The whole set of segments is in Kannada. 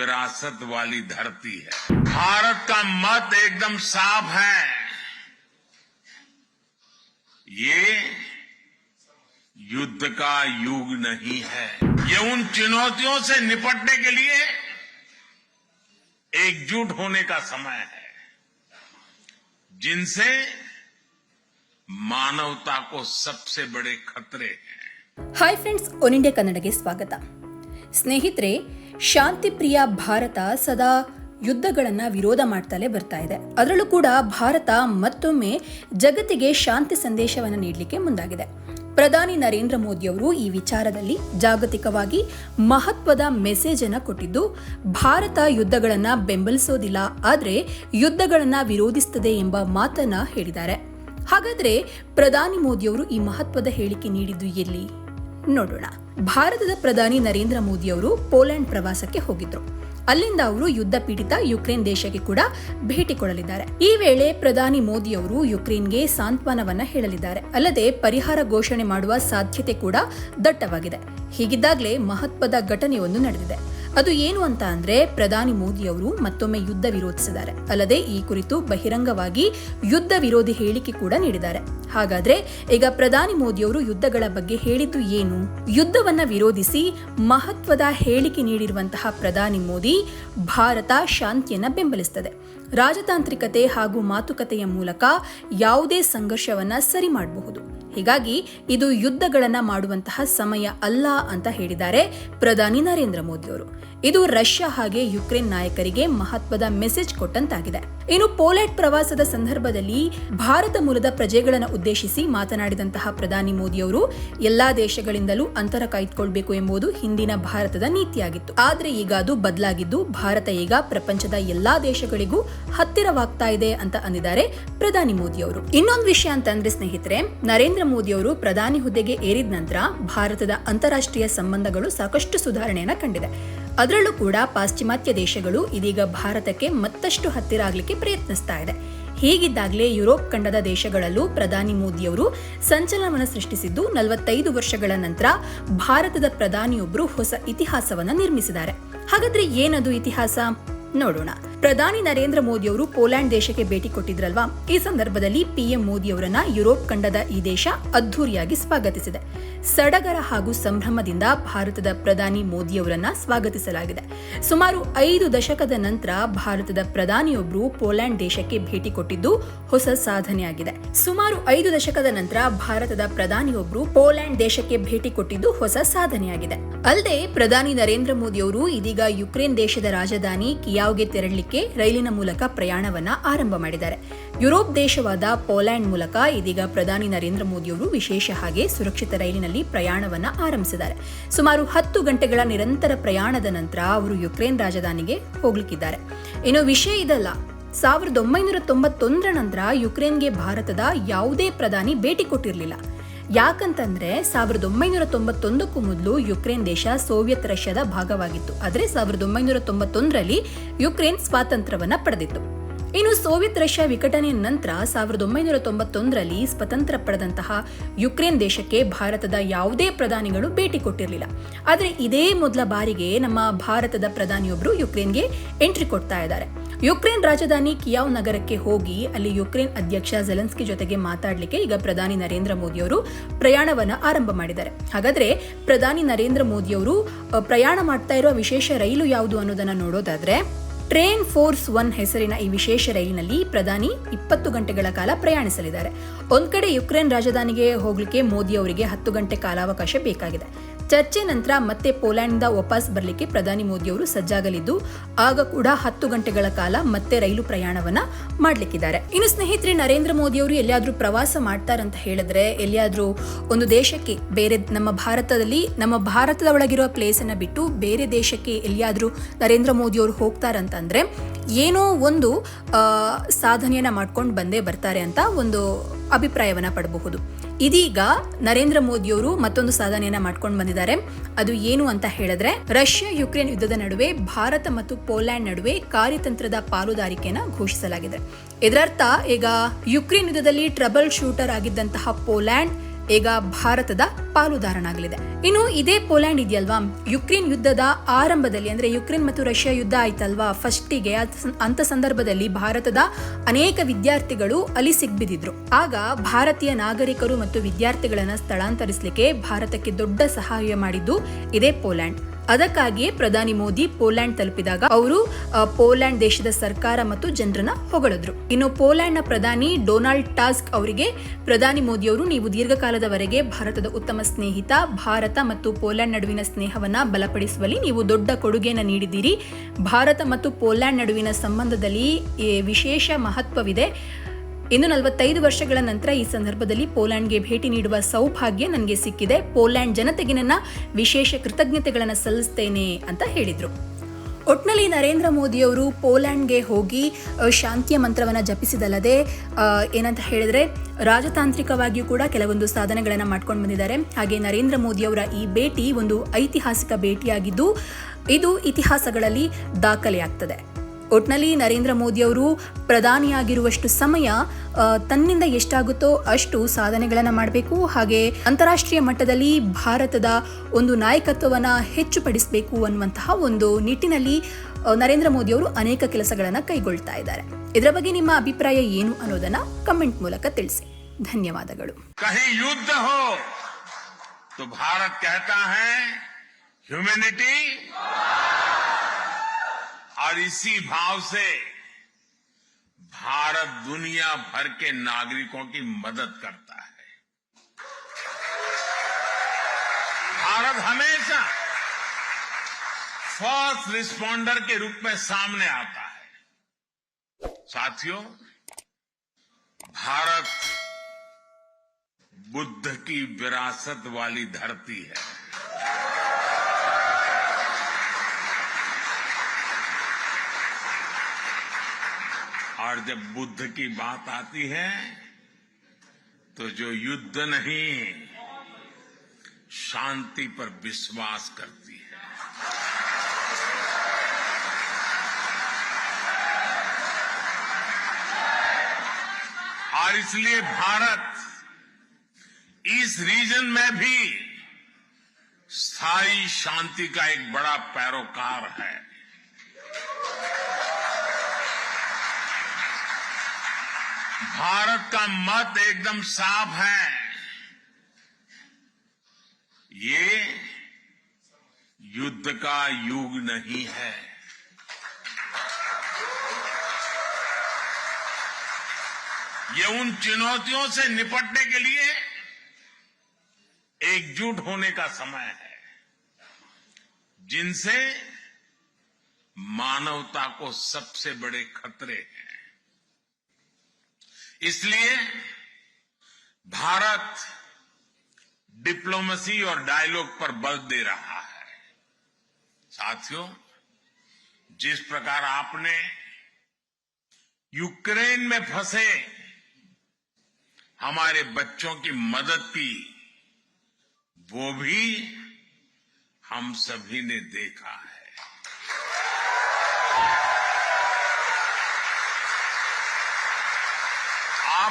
विरासत वाली धरती है भारत का मत एकदम साफ है ये युद्ध का युग नहीं है ये उन चुनौतियों से निपटने के लिए एकजुट होने का समय है जिनसे मानवता को सबसे बड़े खतरे हैं ಹಾಯ್ ಫ್ರೆಂಡ್ಸ್ ಒನ್ ಇಂಡಿಯಾ ಕನ್ನಡಗೆ ಸ್ವಾಗತ ಸ್ನೇಹಿತರೆ ಶಾಂತಿ ಪ್ರಿಯ ಭಾರತ ಸದಾ ಯುದ್ಧಗಳನ್ನು ವಿರೋಧ ಮಾಡ್ತಲೇ ಬರ್ತಾ ಇದೆ. ಅದರಲ್ಲೂ ಕೂಡ ಭಾರತ ಮತ್ತೊಮ್ಮೆ ಜಗತ್ತಿಗೆ ಶಾಂತಿ ಸಂದೇಶವನ್ನು ನೀಡಲಿಕ್ಕೆ ಮುಂದಾಗಿದೆ. ಪ್ರಧಾನಿ ನರೇಂದ್ರ ಮೋದಿ ಅವರು ಈ ವಿಚಾರದಲ್ಲಿ ಜಾಗತಿಕವಾಗಿ ಮಹತ್ವದ ಮೆಸೇಜ್ ಅನ್ನು ಕೊಟ್ಟಿದ್ದು, ಭಾರತ ಯುದ್ಧಗಳನ್ನು ಬೆಂಬಲಿಸೋದಿಲ್ಲ, ಆದರೆ ಯುದ್ಧಗಳನ್ನು ವಿರೋಧಿಸುತ್ತದೆ ಎಂಬ ಮಾತನ್ನ ಹೇಳಿದ್ದಾರೆ. ಹಾಗಾದ್ರೆ ಪ್ರಧಾನಿ ಮೋದಿಯವರು ಈ ಮಹತ್ವದ ಹೇಳಿಕೆ ನೀಡಿದ್ದು ಎಲ್ಲಿ? ನೋಡೋಣ. ಭಾರತದ ಪ್ರಧಾನಿ ನರೇಂದ್ರ ಮೋದಿ ಅವರು ಪೋಲೆಂಡ್ ಪ್ರವಾಸಕ್ಕೆ ಹೋಗಿದ್ರು. ಅಲ್ಲಿಂದ ಅವರು ಯುದ್ಧ ಪೀಡಿತ ಯುಕ್ರೇನ್ ದೇಶಕ್ಕೆ ಕೂಡ ಭೇಟಿ ಕೊಡಲಿದ್ದಾರೆ. ಈ ವೇಳೆ ಪ್ರಧಾನಿ ಮೋದಿ ಅವರು ಯುಕ್ರೇನ್ಗೆ ಸಾಂತ್ವನವನ್ನ ಹೇಳಲಿದ್ದಾರೆ. ಅಲ್ಲದೆ ಪರಿಹಾರ ಘೋಷಣೆ ಮಾಡುವ ಸಾಧ್ಯತೆ ಕೂಡ ದಟ್ಟವಾಗಿದೆ. ಹೀಗಿದ್ದಾಗಲೇ ಮಹತ್ವದ ಘಟನೆಯೊಂದು ನಡೆದಿದೆ. ಅದು ಏನು ಅಂತ ಅಂದ್ರೆ ಪ್ರಧಾನಿ ಮೋದಿ ಅವರು ಮತ್ತೊಮ್ಮೆ ಯುದ್ಧ ವಿರೋಧಿಸಿದ್ದಾರೆ. ಅಲ್ಲದೆ ಈ ಕುರಿತು ಬಹಿರಂಗವಾಗಿ ಯುದ್ಧ ವಿರೋಧಿ ಹೇಳಿಕೆ ಕೂಡ ನೀಡಿದ್ದಾರೆ. ಹಾಗಾದ್ರೆ ಈಗ ಪ್ರಧಾನಿ ಮೋದಿ ಅವರು ಯುದ್ಧಗಳ ಬಗ್ಗೆ ಹೇಳಿದ್ದು ಏನು? ಯುದ್ಧವನ್ನ ವಿರೋಧಿಸಿ ಮಹತ್ವದ ಹೇಳಿಕೆ ನೀಡಿರುವಂತಹ ಪ್ರಧಾನಿ ಮೋದಿ ಭಾರತ ಶಾಂತಿಯನ್ನ ಬೆಂಬಲಿಸುತ್ತದೆ ರಾಜತಾಂತ್ರಿಕತೆ ಹಾಗೂ ಮಾತುಕತೆಯ ಮೂಲಕ ಯಾವುದೇ ಸಂಘರ್ಷವನ್ನ ಸರಿ ಮಾಡಬಹುದು. ಹೀಗಾಗಿ ಇದು ಯುದ್ಧಗಳನ್ನ ಮಾಡುವಂತಹ ಸಮಯ ಅಲ್ಲ ಅಂತ ಹೇಳಿದ್ದಾರೆ ಪ್ರಧಾನಿ ನರೇಂದ್ರ ಮೋದಿ ಅವರು ಇದು ರಷ್ಯಾ ಹಾಗೆ ಯುಕ್ರೇನ್ ನಾಯಕರಿಗೆ ಮಹತ್ವದ ಮೆಸೇಜ್ ಕೊಟ್ಟಂತಾಗಿದೆ. ಇನ್ನು ಪೋಲೆಂಡ್ ಪ್ರವಾಸದ ಸಂದರ್ಭದಲ್ಲಿ ಭಾರತ ಮೂಲದ ಪ್ರಜೆಗಳನ್ನು ಉದ್ದೇಶಿಸಿ ಮಾತನಾಡಿದಂತಹ ಪ್ರಧಾನಿ ಮೋದಿಯವರು, ಎಲ್ಲಾ ದೇಶಗಳಿಂದಲೂ ಅಂತರ ಕಾಯ್ದುಕೊಳ್ಬೇಕು ಎಂಬುದು ಹಿಂದಿನ ಭಾರತದ ನೀತಿಯಾಗಿತ್ತು. ಆದ್ರೆ ಈಗ ಅದು ಬದಲಾಗಿದ್ದು ಭಾರತ ಈಗ ಪ್ರಪಂಚದ ಎಲ್ಲಾ ದೇಶಗಳಿಗೂ ಹತ್ತಿರವಾಗ್ತಾ ಇದೆ ಅಂತ ಅಂದಿದ್ದಾರೆ ಪ್ರಧಾನಿ ಮೋದಿಯವರು. ಇನ್ನೊಂದು ವಿಷಯ ಅಂತಂದ್ರೆ ಸ್ನೇಹಿತರೆ, ನರೇಂದ್ರ ಮೋದಿ ಅವರು ಪ್ರಧಾನಿ ಹುದ್ದೆಗೆ ಏರಿದ ನಂತರ ಭಾರತದ ಅಂತಾರಾಷ್ಟ್ರೀಯ ಸಂಬಂಧಗಳು ಸಾಕಷ್ಟು ಸುಧಾರಣೆಯನ್ನ ಕಂಡಿದೆ. ಅದರಲ್ಲೂ ಕೂಡ ಪಾಶ್ಚಿಮಾತ್ಯ ದೇಶಗಳು ಇದೀಗ ಭಾರತಕ್ಕೆ ಮತ್ತಷ್ಟು ಹತ್ತಿರ ಆಗಲಿಕ್ಕೆ ಪ್ರಯತ್ನಿಸ್ತಾ ಇದೆ. ಹೀಗಿದ್ದಾಗಲೇ ಯುರೋಪ್ ಖಂಡದ ದೇಶಗಳಲ್ಲೂ ಪ್ರಧಾನಿ ಮೋದಿಯವರು ಸಂಚಲನವನ್ನು ಸೃಷ್ಟಿಸಿದ್ದು ನಲವತ್ತೈದು ವರ್ಷಗಳ ನಂತರ ಭಾರತದ ಪ್ರಧಾನಿಯೊಬ್ಬರು ಹೊಸ ಇತಿಹಾಸವನ್ನ ನಿರ್ಮಿಸಿದ್ದಾರೆ. ಹಾಗಾದ್ರೆ ಏನದು ಇತಿಹಾಸ? ನೋಡೋಣ. ಪ್ರಧಾನಿ ನರೇಂದ್ರ ಮೋದಿ ಅವರು ಪೋಲ್ಯಾಂಡ್ ದೇಶಕ್ಕೆ ಭೇಟಿ ಕೊಟ್ಟಿದ್ರಲ್ವಾ? ಈ ಸಂದರ್ಭದಲ್ಲಿ ಪಿಎಂ ಮೋದಿ ಅವರನ್ನ ಯುರೋಪ್ ಖಂಡದ ಈ ದೇಶ ಅದ್ದೂರಿಯಾಗಿ ಸ್ವಾಗತಿಸಿದೆ. ಸಡಗರ ಹಾಗೂ ಸಂಭ್ರಮದಿಂದ ಭಾರತದ ಪ್ರಧಾನಿ ಮೋದಿ ಅವರನ್ನ ಸ್ವಾಗತಿಸಲಾಗಿದೆ. ಸುಮಾರು ಐದು ದಶಕದ ನಂತರ ಭಾರತದ ಪ್ರಧಾನಿಯೊಬ್ಬರು ಪೋಲ್ಯಾಂಡ್ ದೇಶಕ್ಕೆ ಭೇಟಿ ಕೊಟ್ಟಿದ್ದು ಹೊಸ ಸಾಧನೆಯಾಗಿದೆ. ಸುಮಾರು ಐದು ದಶಕದ ನಂತರ ಭಾರತದ ಪ್ರಧಾನಿಯೊಬ್ಬರು ಪೋಲ್ಯಾಂಡ್ ದೇಶಕ್ಕೆ ಭೇಟಿ ಕೊಟ್ಟಿದ್ದು ಹೊಸ ಸಾಧನೆಯಾಗಿದೆ. ಅಲ್ಲದೆ ಪ್ರಧಾನಿ ನರೇಂದ್ರ ಮೋದಿ ಅವರು ಇದೀಗ ಯುಕ್ರೇನ್ ದೇಶದ ರಾಜಧಾನಿ ಕಿಯಾವ್ಗೆ ತೆರಳಲಿಕ್ಕೆ ರೈಲಿನ ಮೂಲಕ ಪ್ರಯಾಣವನ್ನ ಆರಂಭ ಮಾಡಿದ್ದಾರೆ. ಯುರೋಪ್ ದೇಶವಾದ ಪೋಲ್ಯಾಂಡ್ ಮೂಲಕ ಇದೀಗ ಪ್ರಧಾನಿ ನರೇಂದ್ರ ಮೋದಿಯವರು ವಿಶೇಷ ಹಾಗೆ ಸುರಕ್ಷಿತ ರೈಲಿನಲ್ಲಿ ಪ್ರಯಾಣವನ್ನ ಆರಂಭಿಸಿದ್ದಾರೆ. ಸುಮಾರು ಹತ್ತು ಗಂಟೆಗಳ ನಿರಂತರ ಪ್ರಯಾಣದ ನಂತರ ಅವರು ಯುಕ್ರೇನ್ ರಾಜಧಾನಿಗೆ ಹೋಗ್ಲಿಕ್ಕಿದ್ದಾರೆ. ಇನ್ನು ವಿಷಯ ಇದಲ್ಲ, ಸಾವಿರದ ಒಂಬೈನೂರ ತೊಂಬತ್ತೊಂದರ ನಂತರ ಯುಕ್ರೇನ್ಗೆ ಭಾರತದ ಯಾವುದೇ ಪ್ರಧಾನಿ ಭೇಟಿ ಕೊಟ್ಟಿರಲಿಲ್ಲ. ಯಾಕಂತಂದ್ರೆ ಸಾವಿರದ ಒಂಬೈನೂರ ತೊಂಬತ್ತೊಂದಕ್ಕೂ ಮೊದಲು ಯುಕ್ರೇನ್ ದೇಶ ಸೋವಿಯತ್ ರಷ್ಯಾದ ಭಾಗವಾಗಿತ್ತು. ಆದರೆ ಸಾವಿರದ ಒಂಬೈನೂರ ತೊಂಬತ್ತೊಂದರಲ್ಲಿ ಯುಕ್ರೇನ್ ಸ್ವಾತಂತ್ರ್ಯವನ್ನ ಪಡೆದಿತ್ತು. ಇನ್ನು ಸೋವಿಯತ್ ರಷ್ಯಾ ವಿಘಟನೆಯ ನಂತರ ಸಾವಿರದ ಒಂಬೈನೂರ ತೊಂಬತ್ತೊಂದರಲ್ಲಿ ಸ್ವತಂತ್ರ ಪಡೆದಂತಹ ಯುಕ್ರೇನ್ ದೇಶಕ್ಕೆ ಭಾರತದ ಯಾವುದೇ ಪ್ರಧಾನಿಗಳು ಭೇಟಿ ಕೊಟ್ಟಿರಲಿಲ್ಲ. ಆದರೆ ಇದೇ ಮೊದಲ ಬಾರಿಗೆ ನಮ್ಮ ಭಾರತದ ಪ್ರಧಾನಿಯೊಬ್ಬರು ಯುಕ್ರೇನ್ಗೆ ಎಂಟ್ರಿ ಕೊಡ್ತಾ ಇದ್ದಾರೆ. ಯುಕ್ರೇನ್ ರಾಜಧಾನಿ ಕಿಯಾವ್ ನಗರಕ್ಕೆ ಹೋಗಿ ಅಲ್ಲಿ ಯುಕ್ರೇನ್ ಅಧ್ಯಕ್ಷ ಜೆಲೆನ್ಸ್ಕಿ ಜೊತೆಗೆ ಮಾತಾಡಲಿಕ್ಕೆ ಈಗ ಪ್ರಧಾನಿ ನರೇಂದ್ರ ಮೋದಿ ಅವರು ಪ್ರಯಾಣವನ್ನ ಆರಂಭ ಮಾಡಿದ್ದಾರೆ. ಹಾಗಾದ್ರೆ ಪ್ರಧಾನಿ ನರೇಂದ್ರ ಮೋದಿ ಅವರು ಪ್ರಯಾಣ ಮಾಡ್ತಾ ಇರುವ ವಿಶೇಷ ರೈಲು ಯಾವುದು ಅನ್ನೋದನ್ನ ನೋಡೋದಾದ್ರೆ, ಟ್ರೈನ್ ಫೋರ್ಸ್ ಒನ್ ಹೆಸರಿನ ಈ ವಿಶೇಷ ರೈಲಿನಲ್ಲಿ ಪ್ರಧಾನಿ ಇಪ್ಪತ್ತು ಗಂಟೆಗಳ ಕಾಲ ಪ್ರಯಾಣಿಸಲಿದ್ದಾರೆ. ಒಂದ್ ಕಡೆ ಯುಕ್ರೇನ್ ರಾಜಧಾನಿಗೆ ಹೋಗ್ಲಿಕ್ಕೆ ಮೋದಿ ಅವರಿಗೆ ಹತ್ತು ಗಂಟೆ ಕಾಲಾವಕಾಶ ಬೇಕಾಗಿದೆ. ಚರ್ಚೆ ನಂತರ ಮತ್ತೆ ಪೋಲ್ಯಾಂಡ್ನಿಂದ ವಾಪಸ್ ಬರಲಿಕ್ಕೆ ಪ್ರಧಾನಿ ಮೋದಿ ಅವರು ಸಜ್ಜಾಗಲಿದ್ದು, ಆಗ ಕೂಡ ಹತ್ತು ಗಂಟೆಗಳ ಕಾಲ ಮತ್ತೆ ರೈಲು ಪ್ರಯಾಣವನ್ನ ಮಾಡಲಿಕ್ಕಿದ್ದಾರೆ. ಇನ್ನು ಸ್ನೇಹಿತರೆ, ನರೇಂದ್ರ ಮೋದಿ ಅವರು ಎಲ್ಲಿಯಾದ್ರೂ ಪ್ರವಾಸ ಮಾಡ್ತಾರಂತ ಹೇಳಿದ್ರೆ, ಎಲ್ಲಿಯಾದ್ರೂ ಒಂದು ದೇಶಕ್ಕೆ, ಬೇರೆ ನಮ್ಮ ಭಾರತದಲ್ಲಿ, ನಮ್ಮ ಭಾರತದ ಒಳಗಿರುವ ಪ್ಲೇಸನ್ನು ಬಿಟ್ಟು ಬೇರೆ ದೇಶಕ್ಕೆ ಎಲ್ಲಿಯಾದ್ರೂ ನರೇಂದ್ರ ಮೋದಿ ಅವರು ಹೋಗ್ತಾರಂತಂದ್ರೆ, ಏನೋ ಒಂದು ಸಾಧನೆಯನ್ನ ಮಾಡ್ಕೊಂಡು ಬಂದೇ ಬರ್ತಾರೆ ಅಂತ ಒಂದು ಅಭಿಪ್ರಾಯವನ್ನು ಪಡಬಹುದು. ಇದೀಗ ನರೇಂದ್ರ ಮೋದಿಯವರು ಮತ್ತೊಂದು ಸಾಧನೆಯನ್ನ ಮಾಡ್ಕೊಂಡು ಬಂದಿದ್ದಾರೆ. ಅದು ಏನು ಅಂತ ಹೇಳಿದ್ರೆ, ರಷ್ಯಾ ಯುಕ್ರೇನ್ ಯುದ್ಧದ ನಡುವೆ ಭಾರತ ಮತ್ತು ಪೋಲ್ಯಾಂಡ್ ನಡುವೆ ಕಾರ್ಯತಂತ್ರದ ಪಾಲುದಾರಿಕೆಯನ್ನ ಘೋಷಿಸಲಾಗಿದೆ. ಇದರರ್ಥ, ಈಗ ಯುಕ್ರೇನ್ ಯುದ್ಧದಲ್ಲಿ ಟ್ರಬಲ್ ಶೂಟರ್ ಆಗಿದ್ದಂತಹ ಪೋಲ್ಯಾಂಡ್ ಈಗ ಭಾರತದ ಪಾಲುದಾರನಾಗಲಿದೆ. ಇನ್ನು ಇದೇ ಪೋಲ್ಯಾಂಡ್ ಇದೆಯಲ್ವಾ? ಯುಕ್ರೇನ್ ಯುದ್ಧದ ಆರಂಭದಲ್ಲಿ ಅಂದ್ರೆ ಯುಕ್ರೇನ್ ಮತ್ತು ರಷ್ಯಾ ಯುದ್ಧ ಆಯ್ತಲ್ವಾ? ಫಸ್ಟಿಗೆ ಅಂತ ಸಂದರ್ಭದಲ್ಲಿ ಭಾರತದ ಅನೇಕ ವಿದ್ಯಾರ್ಥಿಗಳು ಅಲ್ಲಿ ಸಿಗ್ಬಿದ್ದಿದ್ರು ಆಗ ಭಾರತೀಯ ನಾಗರಿಕರು ಮತ್ತು ವಿದ್ಯಾರ್ಥಿಗಳನ್ನ ಸ್ಥಳಾಂತರಿಸಲಿಕ್ಕೆ ಭಾರತಕ್ಕೆ ದೊಡ್ಡ ಸಹಾಯ ಮಾಡಿದ್ದು ಇದೇ ಪೋಲ್ಯಾಂಡ್. ಅದಕ್ಕಾಗಿಯೇ ಪ್ರಧಾನಿ ಮೋದಿ ಪೋಲ್ಯಾಂಡ್ ತಲುಪಿದಾಗ ಅವರು ಪೋಲ್ಯಾಂಡ್ ದೇಶದ ಸರ್ಕಾರ ಮತ್ತು ಜನರನ್ನ ಹೊಗಳಿದ್ರು. ಇನ್ನು ಪೋಲ್ಯಾಂಡ್ನ ಪ್ರಧಾನಿ ಡೊನಾಲ್ಡ್ ಟಾಸ್ಕ್ ಅವರಿಗೆ ಪ್ರಧಾನಿ ಮೋದಿ ಅವರು, ನೀವು ದೀರ್ಘಕಾಲದವರೆಗೆ ಭಾರತದ ಉತ್ತಮ ಸ್ನೇಹಿತ, ಭಾರತ ಮತ್ತು ಪೋಲ್ಯಾಂಡ್ ನಡುವಿನ ಸ್ನೇಹವನ್ನ ಬಲಪಡಿಸುವಲ್ಲಿ ನೀವು ದೊಡ್ಡ ಕೊಡುಗೆಯನ್ನು ನೀಡಿದ್ದೀರಿ. ಭಾರತ ಮತ್ತು ಪೋಲ್ಯಾಂಡ್ ನಡುವಿನ ಸಂಬಂಧದಲ್ಲಿ ವಿಶೇಷ ಮಹತ್ವವಿದೆ. ಇನ್ನು ನಲವತ್ತೈದು ವರ್ಷಗಳ ನಂತರ ಈ ಸಂದರ್ಭದಲ್ಲಿ ಪೋಲ್ಯಾಂಡ್ಗೆ ಭೇಟಿ ನೀಡುವ ಸೌಭಾಗ್ಯ ನನಗೆ ಸಿಕ್ಕಿದೆ. ಪೋಲ್ಯಾಂಡ್ ಜನತೆಗೆ ನನ್ನ ವಿಶೇಷ ಕೃತಜ್ಞತೆಗಳನ್ನು ಸಲ್ಲಿಸ್ತೇನೆ ಅಂತ ಹೇಳಿದರು. ಒಟ್ನಲ್ಲಿ ನರೇಂದ್ರ ಮೋದಿಯವರು ಪೋಲ್ಯಾಂಡ್ಗೆ ಹೋಗಿ ಶಾಂತಿಯ ಮಂತ್ರವನ್ನು ಜಪಿಸಿದಲ್ಲದೆ ಏನಂತ ಹೇಳಿದ್ರೆ ರಾಜತಾಂತ್ರಿಕವಾಗಿಯೂ ಕೂಡ ಕೆಲವೊಂದು ಸಾಧನೆಗಳನ್ನು ಮಾಡ್ಕೊಂಡು ಬಂದಿದ್ದಾರೆ. ಹಾಗೆ ನರೇಂದ್ರ ಮೋದಿಯವರ ಈ ಭೇಟಿ ಒಂದು ಐತಿಹಾಸಿಕ ಭೇಟಿಯಾಗಿದ್ದು, ಇದು ಇತಿಹಾಸಗಳಲ್ಲಿ ದಾಖಲೆಯಾಗ್ತದೆ. ಒಟ್ನಲ್ಲಿ ನರೇಂದ್ರ ಮೋದಿಯವರು ಪ್ರಧಾನಿಯಾಗಿರುವಷ್ಟು ಸಮಯ ತನ್ನಿಂದ ಎಷ್ಟಾಗುತ್ತೋ ಅಷ್ಟು ಸಾಧನೆಗಳನ್ನು ಮಾಡಬೇಕು. ಹಾಗೆ ಅಂತಾರಾಷ್ಟ್ರೀಯ ಮಟ್ಟದಲ್ಲಿ ಭಾರತದ ಒಂದು ನಾಯಕತ್ವವನ್ನು ಹೆಚ್ಚುಪಡಿಸಬೇಕು ಅನ್ನುವಂತಹ ಒಂದು ನಿಟ್ಟಿನಲ್ಲಿ ನರೇಂದ್ರ ಮೋದಿಯವರು ಅನೇಕ ಕೆಲಸಗಳನ್ನು ಕೈಗೊಳ್ತಾ ಇದ್ದಾರೆ. ಇದರ ಬಗ್ಗೆ ನಿಮ್ಮ ಅಭಿಪ್ರಾಯ ಏನು ಅನ್ನೋದನ್ನ ಕಮೆಂಟ್ ಮೂಲಕ ತಿಳಿಸಿ. ಧನ್ಯವಾದಗಳು. ಯುದ್ಧ ಹೋ. ಭಾರತ ಹ್ಯೂಮಿನಿಟಿ और इसी भाव से भारत दुनिया भर के नागरिकों की मदद करता है। भारत हमेशा फ़र्स्ट रिस्पॉन्डर के रूप में सामने आता है। साथियों, भारत बुद्ध की विरासत वाली धरती है। और जब बुद्ध की बात आती है तो जो युद्ध नहीं, शांति पर विश्वास करती है। और इसलिए भारत इस रीजन में भी स्थायी शांति का एक बड़ा पैरोकार है। भारत का मत एकदम साफ़ है। ये युद्ध का युग नहीं है। ये उन चुनौतियों से निपटने के लिए एकजुट होने का समय है, जिनसे मानवता को सबसे बड़े खतरे हैं। इसलिए भारत डिप्लोमेसी और डायलॉग पर बल दे रहा है। साथियों, जिस प्रकार आपने यूक्रेन में फंसे, हमारे बच्चों की मदद की, वो भी हम सभी ने देखा है।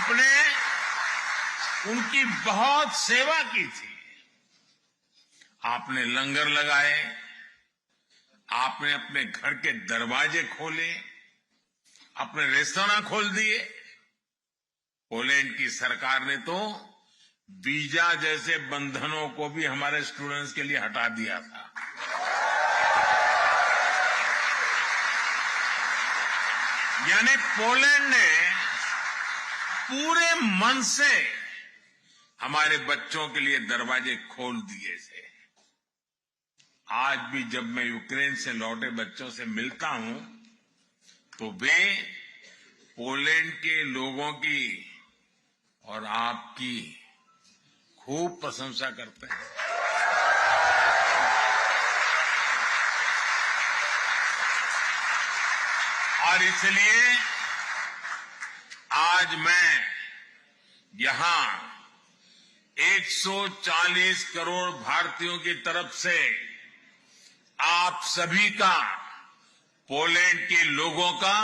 आपने उनकी बहुत सेवा की थी। आपने लंगर लगाए, आपने अपने घर के दरवाजे खोले, अपने रेस्तोरां खोल दिए। पोलैंड की सरकार ने तो वीज़ा जैसे बंधनों को भी हमारे स्टूडेंट्स के लिए हटा दिया था। यानी पोलैंड ने पूरे मन से हमारे बच्चों के लिए दरवाजे खोल दिए थे। आज भी जब मैं यूक्रेन से लौटे बच्चों से मिलता हूँ तो वे पोलैंड के लोगों की और आपकी खूब प्रशंसा करते हैं। और इसलिए आज मैं यहाँ 140 करोड़ भारतीयों की तरफ़ से आप सभी का, पोलैंड के लोगों का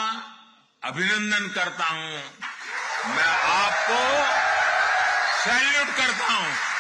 अभिनंदन करता हूँ। मैं आपको सैल्यूट करता हूँ।